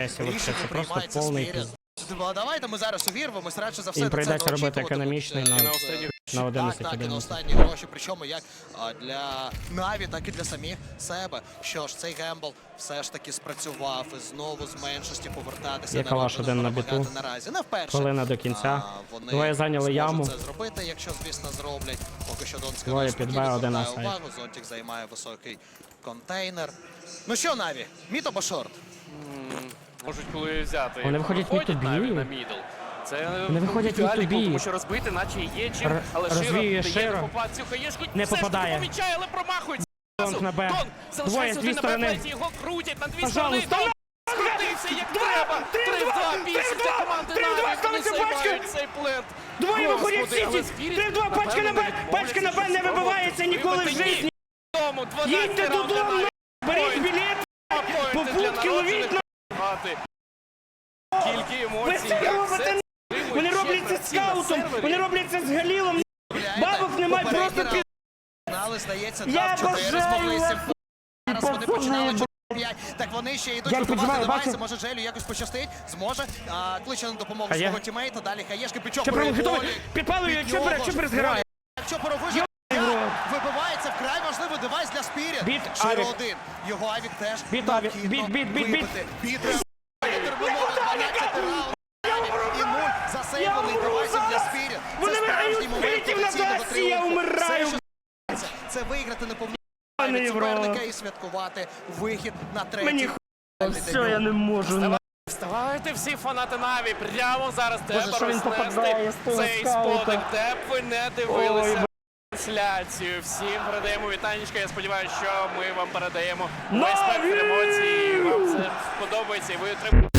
Рішення це просто приймається повний Spirit. піз... Два, Давайте ми зараз увірвемось, радше за все Їм на це прийдеться робити очікувати, економічний на- на останніх- е, на 11, Так, так, і на 11. останні гроші, причому як а, для Наві, так і для самих себе. Що ж, цей гембл все ж таки спрацював і знову з меншості повертатися Яка на ваш Лондон, один на перемагати біту? наразі. Не вперше. Хвилина до кінця. А, вони Двоє зайняли зможуть яму. це зробити, якщо, звісно, зроблять. Поки що Донська Двоє під Б, один на сайт. увагу. Зонтик займає високий контейнер. Ну що, Наві, міт або шорт? Можуть коли взяти. Вони виходять Виходять мід-то-бі. навіть на мідл. Це Вони виходять ідеальний мід-то-бі. тому що розбити, наче є чим, Р- але Широ розвіює дає Широ. не попад цю хаєшку. Не все ж таки попадає. помічає, але промахується. Донк на Б. Двоє залишається з один дві на Б, сторони. його крутять на дві сторони. Пожалуйста, Дон скрутився як треба. 3-2 більше команди Три-два, ставиться пачка. цей плент. Двоє виходять в Господи, але сіті! Спіріт, Три-два, пачка на Б! напевно, Пачка на Б не вибивається ніколи в вибити. Ні. житті! Тому 12 Їдьте раунд додому! Беріть білет! Поінти По ловіть. Гати. Скільки емоцій, це робите? Вони роблять це скаутом! Вони роблять це з Галілом! Бабок немає, просто під... Я бажаю вас. Зараз вони починали б- 5. Так вони ще йдуть вибивати девайси. Може Желю якось пощастить. Зможе. А, кличе на допомогу свого тімейта. Далі Хаєшки! Чопером. Підпалює Чопера, Чопер зграє! Чоперо вижив. Вибивається вкрай важливий девайс для Спіріт. Біт Авік. один. Його Авік теж. Біт Авік. Біт, біт, біт, біт. Біт. Терміново 12 раунд. І нуль засейвлений девайсом для. Спіріт. Вони Це виграють справжній момент на потенційного я тріумфу. умираю. Все, що це- виграти не Пане суперника і святкувати вихід на третій. Мені. Все, я не можу. Вставайте всі фанати Наві, прямо зараз треба рознести цей спотик, де б ви не дивилися трансляцію. Всім передаємо вітанечка. Я сподіваюся, що ми вам передаємо весь спектр емоцій. Вам це сподобається і ви отримаєте.